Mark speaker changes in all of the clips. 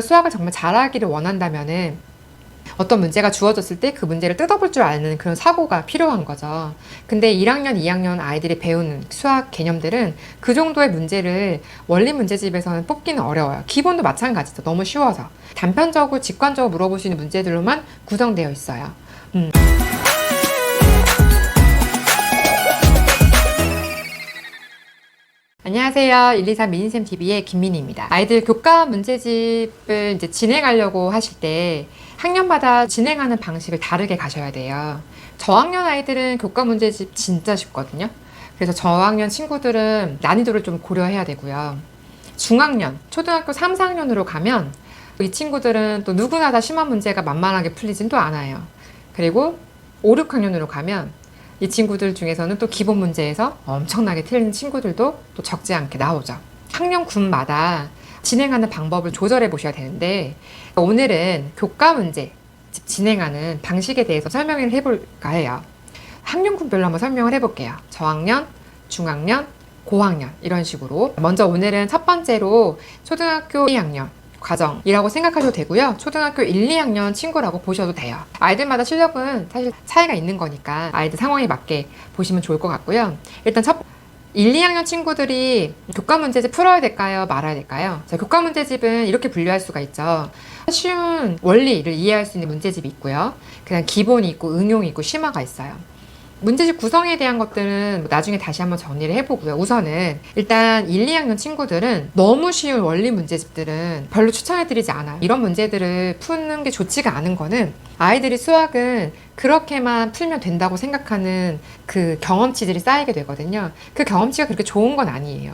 Speaker 1: 수학을 정말 잘하기를 원한다면은 어떤 문제가 주어졌을 때 그 문제를 뜯어볼 줄 아는 그런 사고가 필요한 거죠. 근데 1학년, 2학년 아이들이 배우는 수학 개념들은 그 정도의 문제를 원리 문제집에서는 뽑기는 어려워요. 기본도 마찬가지죠. 너무 쉬워서. 단편적으로, 직관적으로 물어보시는 문제들로만 구성되어 있어요. 안녕하세요. 123 미니쌤 TV의 김민희입니다. 아이들 교과 문제집을 이제 진행하려고 하실 때 학년마다 진행하는 방식을 다르게 가셔야 돼요. 저학년 아이들은 교과 문제집 진짜 쉽거든요. 그래서 저학년 친구들은 난이도를 좀 고려해야 되고요. 중학년, 초등학교 3, 4학년으로 가면 이 친구들은 또 누구나 다 심한 문제가 만만하게 풀리진 또 않아요. 그리고 5, 6학년으로 가면 이 친구들 중에서는 또 기본 문제에서 엄청나게 틀린 친구들도 또 적지 않게 나오죠. 학년군마다 진행하는 방법을 조절해 보셔야 되는데 오늘은 교과 문제 즉 진행하는 방식에 대해서 설명을 해볼까 해요. 학년군별로 한번 설명을 해볼게요. 저학년, 중학년, 고학년 이런 식으로 먼저 오늘은 첫 번째로 초등학교 2학년 과정이라고 생각하셔도 되고요. 초등학교 1, 2학년 친구라고 보셔도 돼요. 아이들마다 실력은 사실 차이가 있는 거니까 아이들 상황에 맞게 보시면 좋을 것 같고요. 일단 첫 1, 2학년 친구들이 교과 문제집 풀어야 될까요? 말아야 될까요? 자, 교과 문제집은 이렇게 분류할 수가 있죠. 쉬운 원리를 이해할 수 있는 문제집이 있고요. 그냥 기본이 있고 응용이 있고 심화가 있어요. 문제집 구성에 대한 것들은 나중에 다시 한번 정리를 해보고요. 우선은 일단 1, 2학년 친구들은 너무 쉬운 원리 문제집들은 별로 추천해드리지 않아요. 이런 문제들을 푸는 게 좋지가 않은 거는 아이들이 수학은 그렇게만 풀면 된다고 생각하는 그 경험치들이 쌓이게 되거든요. 그 경험치가 그렇게 좋은 건 아니에요.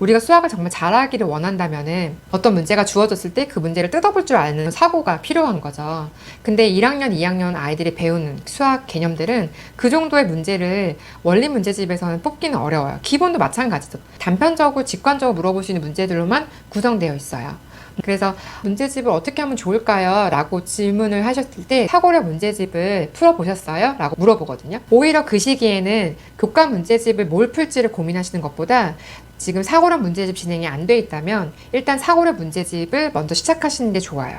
Speaker 1: 우리가 수학을 정말 잘하기를 원한다면은 어떤 문제가 주어졌을 때 그 문제를 뜯어볼 줄 아는 사고가 필요한 거죠. 근데 1학년, 2학년 아이들이 배우는 수학 개념들은 그 정도의 문제를 원리 문제집에서는 뽑기는 어려워요. 기본도 마찬가지죠. 단편적으로, 직관적으로 물어보시는 문제들로만 구성되어 있어요. 그래서 문제집을 어떻게 하면 좋을까요? 라고 질문을 하셨을 때 사고력 문제집을 풀어보셨어요? 라고 물어보거든요. 오히려 그 시기에는 교과 문제집을 뭘 풀지를 고민하시는 것보다 지금 사고력 문제집 진행이 안 돼 있다면 일단 사고력 문제집을 먼저 시작하시는 게 좋아요.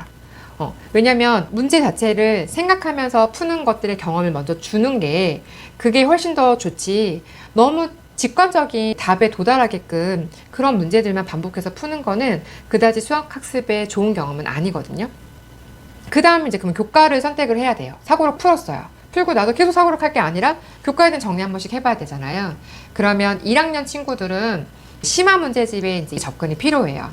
Speaker 1: 어, 왜냐면 문제 자체를 생각하면서 푸는 것들의 경험을 먼저 주는 게 그게 훨씬 더 좋지. 너무 직관적인 답에 도달하게끔 그런 문제들만 반복해서 푸는 거는 그다지 수학 학습에 좋은 경험은 아니거든요. 그 다음 이제 그럼 교과를 선택을 해야 돼요. 사고력 풀었어요. 풀고 나도 계속 사고력 할게 아니라 교과에 대한 정리 한 번씩 해봐야 되잖아요. 그러면 1학년 친구들은 심화 문제집에 이제 접근이 필요해요.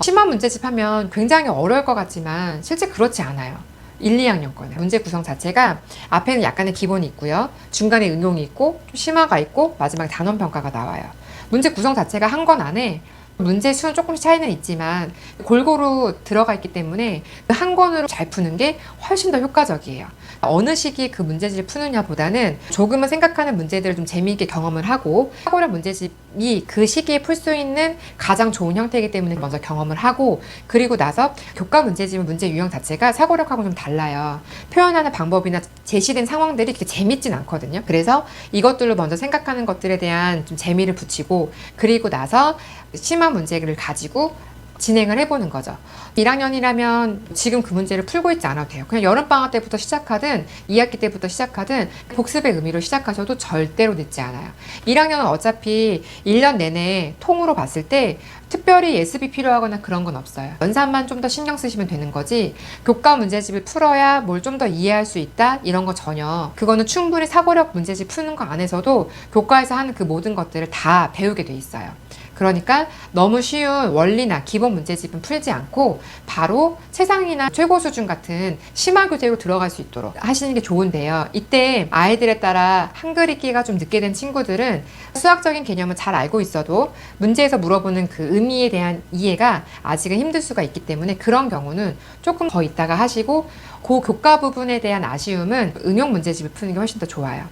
Speaker 1: 심화 문제집 하면 굉장히 어려울 것 같지만 실제 그렇지 않아요. 1, 2학년 거는 문제 구성 자체가 앞에는 약간의 기본이 있고요. 중간에 응용이 있고 좀 심화가 있고 마지막에 단원 평가가 나와요. 문제 구성 자체가 한 권 안에 문제 수는 조금씩 차이는 있지만 골고루 들어가 있기 때문에 그한 권으로 잘 푸는 게 훨씬 더 효과적이에요. 어느 시기 그 문제집을 푸느냐보다는 조금은 생각하는 문제들을 좀 재미있게 경험을 하고 사고력 문제집이 그 시기에 풀 수 있는 가장 좋은 형태이기 때문에 먼저 경험을 하고 그리고 나서 교과 문제집은 문제 유형 자체가 사고력하고 좀 달라요. 표현하는 방법이나 제시된 상황들이 그렇게 재밌진 않거든요. 그래서 이것들로 먼저 생각하는 것들에 대한 좀 재미를 붙이고 그리고 나서 심화 문제를 가지고 진행을 해보는 거죠. 1학년이라면 지금 그 문제를 풀고 있지 않아도 돼요. 그냥 여름방학 때부터 시작하든 2학기 때부터 시작하든 복습의 의미로 시작하셔도 절대로 늦지 않아요. 1학년은 어차피 1년 내내 통으로 봤을 때 특별히 예습이 필요하거나 그런 건 없어요. 연산만 좀 더 신경 쓰시면 되는 거지 교과 문제집을 풀어야 뭘 좀 더 이해할 수 있다 이런 거 전혀 그거는 충분히 사고력 문제집 푸는 거 안에서도 교과에서 하는 그 모든 것들을 다 배우게 돼 있어요. 그러니까 너무 쉬운 원리나 기본 문제집은 풀지 않고 바로 세상이나 최고 수준 같은 심화 교재로 들어갈 수 있도록 하시는 게 좋은데요. 이때 아이들에 따라 한글 읽기가 좀 늦게 된 친구들은 수학적인 개념은 잘 알고 있어도 문제에서 물어보는 그 의미에 대한 이해가 아직은 힘들 수가 있기 때문에 그런 경우는 조금 더 있다가 하시고 그 교과 부분에 대한 아쉬움은 응용 문제집을 푸는 게 훨씬 더 좋아요.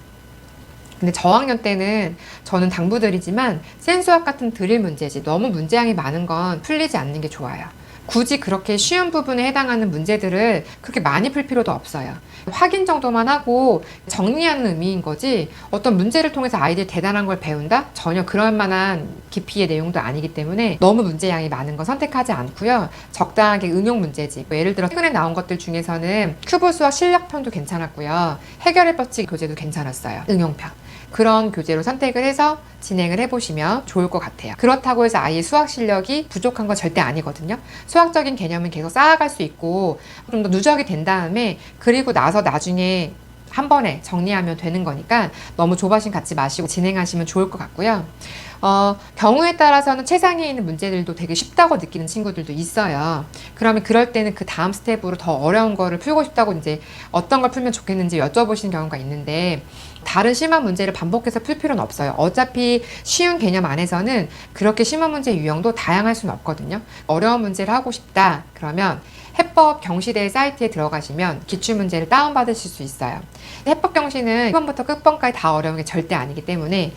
Speaker 1: 근데 저학년 때는 저는 당부드리지만 센수학 같은 드릴 문제지 너무 문제량이 많은 건 풀리지 않는 게 좋아요. 굳이 그렇게 쉬운 부분에 해당하는 문제들을 그렇게 많이 풀 필요도 없어요. 확인 정도만 하고 정리하는 의미인 거지 어떤 문제를 통해서 아이들이 대단한 걸 배운다? 전혀 그럴 만한 깊이의 내용도 아니기 때문에 너무 문제량이 많은 거 선택하지 않고요. 적당하게 응용 문제집. 뭐 예를 들어 최근에 나온 것들 중에서는 큐브 수학 실력편도 괜찮았고요. 해결의 법칙 교재도 괜찮았어요. 응용편. 그런 교재로 선택을 해서 진행을 해보시면 좋을 것 같아요. 그렇다고 해서 아이의 수학 실력이 부족한 건 절대 아니거든요. 수학적인 개념은 계속 쌓아갈 수 있고 좀 더 누적이 된 다음에 그리고 나서 나중에 한 번에 정리하면 되는 거니까 너무 조바심 갖지 마시고 진행하시면 좋을 것 같고요. 어, 경우에 따라서는 최상위에 있는 문제들도 되게 쉽다고 느끼는 친구들도 있어요. 그러면 그럴 때는 그 다음 스텝으로 더 어려운 거를 풀고 싶다고 이제 어떤 걸 풀면 좋겠는지 여쭤보시는 경우가 있는데 다른 심한 문제를 반복해서 풀 필요는 없어요. 어차피 쉬운 개념 안에서는 그렇게 심한 문제 유형도 다양할 수는 없거든요. 어려운 문제를 하고 싶다. 그러면 해법 경시대 사이트에 들어가시면 기출 문제를 다운받으실 수 있어요. 해법 경시는 1번부터 끝번까지 다 어려운 게 절대 아니기 때문에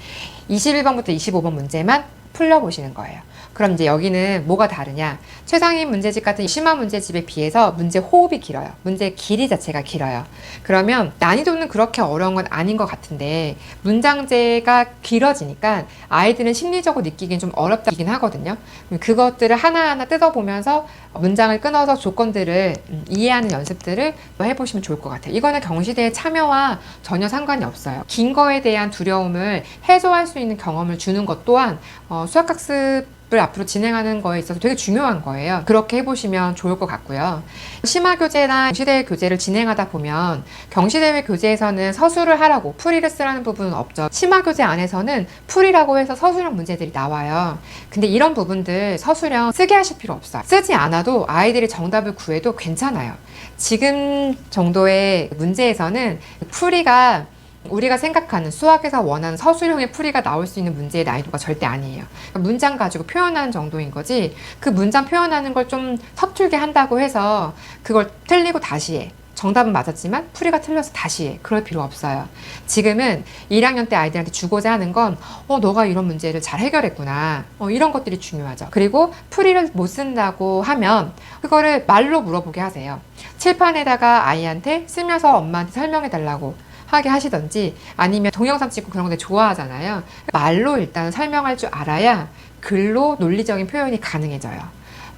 Speaker 1: 21번부터 25번 문제만 풀려보시는 거예요. 그럼 이제 여기는 뭐가 다르냐? 최상위 문제집 같은 심한 문제집에 비해서 문제 호흡이 길어요. 문제 길이 자체가 길어요. 그러면 난이도는 그렇게 어려운 건 아닌 것 같은데 문장제가 길어지니까 아이들은 심리적으로 느끼긴 좀 어렵다긴 하거든요. 그것들을 하나하나 뜯어보면서 문장을 끊어서 조건들을 음, 이해하는 연습들을 해보시면 좋을 것 같아요. 이거는 경시대의 참여와 전혀 상관이 없어요. 긴 거에 대한 두려움을 해소할 수 있는 경험을 주는 것 또한 어, 수학학습 을 앞으로 진행하는 거에 있어서 되게 중요한 거예요. 그렇게 해보시면 좋을 것 같고요. 심화 교재나 경시대회 교재를 진행하다 보면 경시대회 교재에서는 서술을 하라고 풀이를 쓰라는 부분은 없죠. 심화 교재 안에서는 풀이라고 해서 서술형 문제들이 나와요. 근데 이런 부분들 서술형 쓰게 하실 필요 없어요. 쓰지 않아도 아이들이 정답을 구해도 괜찮아요. 지금 정도의 문제에서는 풀이가 우리가 생각하는 수학에서 원하는 서술형의 풀이가 나올 수 있는 문제의 난이도가 절대 아니에요. 그러니까 문장 가지고 표현하는 정도인 거지 그 문장 표현하는 걸 좀 서툴게 한다고 해서 그걸 틀리고 다시 해. 정답은 맞았지만 풀이가 틀려서 다시 해. 그럴 필요 없어요. 지금은 1학년 때 아이들한테 주고자 하는 건, 어, 너가 이런 문제를 잘 해결했구나. 어, 이런 것들이 중요하죠. 그리고 풀이를 못 쓴다고 하면, 그거를 말로 물어보게 하세요. 칠판에다가 아이한테 쓰면서 엄마한테 설명해 달라고 하게 하시던지 아니면 동영상 찍고 그런 거 좋아하잖아요. 말로 일단 설명할 줄 알아야 글로 논리적인 표현이 가능해져요.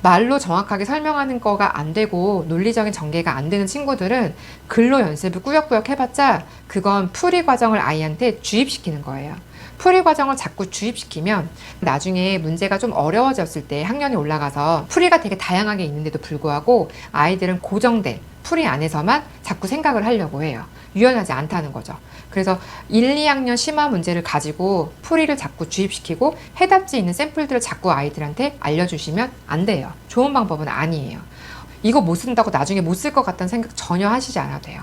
Speaker 1: 말로 정확하게 설명하는 거가 안 되고 논리적인 전개가 안 되는 친구들은 글로 연습을 꾸역꾸역 해봤자 그건 풀이 과정을 아이한테 주입시키는 거예요. 풀이 과정을 자꾸 주입시키면 나중에 문제가 좀 어려워졌을 때 학년이 올라가서 풀이가 되게 다양하게 있는데도 불구하고 아이들은 고정된 풀이 안에서만 자꾸 생각을 하려고 해요. 유연하지 않다는 거죠. 그래서 1, 2학년 심화 문제를 가지고 풀이를 자꾸 주입시키고 해답지 있는 샘플들을 자꾸 아이들한테 알려주시면 안 돼요. 좋은 방법은 아니에요. 이거 못 쓴다고 나중에 못 쓸 것 같다는 생각 전혀 하시지 않아도 돼요.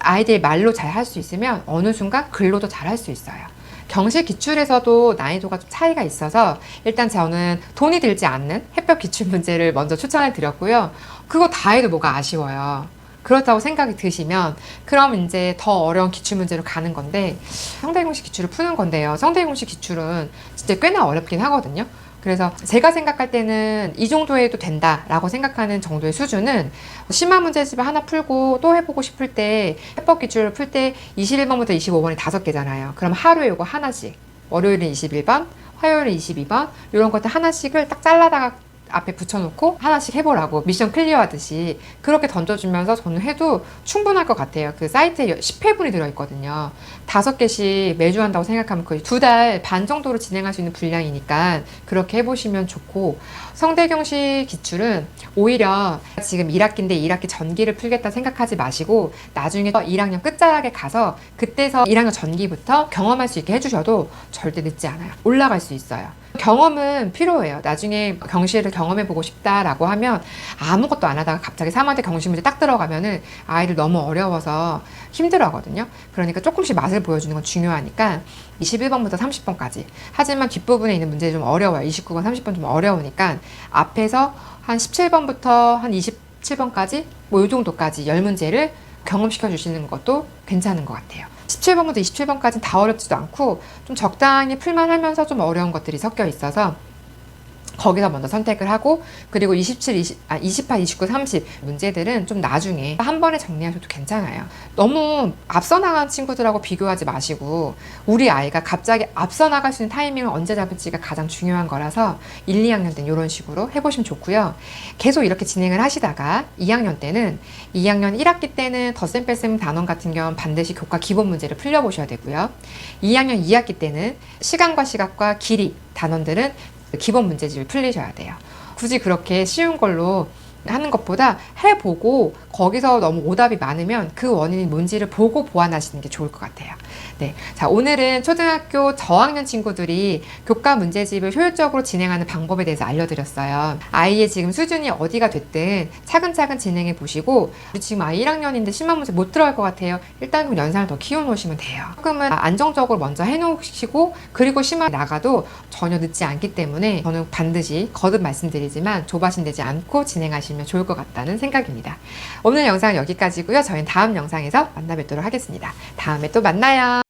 Speaker 1: 아이들이 말로 잘 할 수 있으면 어느 순간 글로도 잘 할 수 있어요. 경실 기출에서도 난이도가 좀 차이가 있어서 일단 저는 돈이 들지 않는 해법 기출 문제를 먼저 추천을 드렸고요. 그거 다 해도 뭐가 아쉬워요. 그렇다고 생각이 드시면 그럼 이제 더 어려운 기출 문제로 가는 건데 성대공식 기출을 푸는 건데요. 성대공식 기출은 진짜 꽤나 어렵긴 하거든요. 그래서 제가 생각할 때는 이 정도 해도 된다라고 생각하는 정도의 수준은 심화 문제집을 하나 풀고 또 해보고 싶을 때 해법 기출을 풀 때 21번부터 25번이 다섯 개잖아요. 그럼 하루에 이거 하나씩 월요일은 21번, 화요일은 22번 이런 것들 하나씩을 딱 잘라다가 앞에 붙여놓고 하나씩 해보라고 미션 클리어 하듯이 그렇게 던져주면서 저는 해도 충분할 것 같아요. 그 사이트에 10회분이 들어있거든요. 다섯 개씩 매주 한다고 생각하면 거의 두 달 반 정도로 진행할 수 있는 분량이니까 그렇게 해보시면 좋고 성대경식 기출은 오히려 지금 1학기인데 1학기 전기를 풀겠다 생각하지 마시고 나중에 1학년 끝자락에 가서 그때서 1학년 전기부터 경험할 수 있게 해주셔도 절대 늦지 않아요. 올라갈 수 있어요. 경험은 필요해요. 나중에 경시를 경험해 보고 싶다라고 하면 아무것도 안 하다가 갑자기 3학년 경시 문제 딱 들어가면은 아이들 너무 어려워서 힘들어 하거든요. 그러니까 조금씩 맛을 보여주는 건 중요하니까 21번부터 30번까지. 하지만 뒷부분에 있는 문제 좀 어려워요. 29번, 30번 좀 어려우니까 앞에서 한 17번부터 한 27번까지 뭐 요 정도까지 10문제를 경험시켜 주시는 것도 괜찮은 것 같아요. 17번부터 27번까지는 다 어렵지도 않고 좀 적당히 풀만 하면서 좀 어려운 것들이 섞여 있어서 거기서 먼저 선택을 하고 그리고 27, 20, 아, 28, 29, 30 문제들은 좀 나중에 한 번에 정리하셔도 괜찮아요. 너무 앞서 나간 친구들하고 비교하지 마시고 우리 아이가 갑자기 앞서 나갈 수 있는 타이밍을 언제 잡을지가 가장 중요한 거라서 1, 2학년 때는 이런 식으로 해보시면 좋고요. 계속 이렇게 진행을 하시다가 2학년 때는 2학년 1학기 때는 덧셈 뺄셈 단원 같은 경우는 반드시 교과 기본 문제를 풀려보셔야 되고요. 2학년 2학기 때는 시간과 시각과 길이 단원들은 기본 문제집을 풀리셔야 돼요. 굳이 그렇게 쉬운 걸로 하는 것보다 해보고 거기서 너무 오답이 많으면 그 원인이 뭔지를 보고 보완하시는 게 좋을 것 같아요. 네. 자, 오늘은 초등학교 저학년 친구들이 교과 문제집을 효율적으로 진행하는 방법에 대해서 알려드렸어요. 아이의 지금 수준이 어디가 됐든 차근차근 진행해 보시고 지금 아이 1학년인데 10만 문제 못 들어갈 것 같아요. 일단 그럼 연산을 더 키워놓으시면 돼요. 조금은 안정적으로 먼저 해놓으시고 그리고 심화 나가도 전혀 늦지 않기 때문에 저는 반드시 거듭 말씀드리지만 조바심되지 않고 진행하시면 좋을 것 같다는 생각입니다. 오늘 영상 여기까지고요. 저희는 다음 영상에서 만나 뵙도록 하겠습니다. 다음에 또 만나요.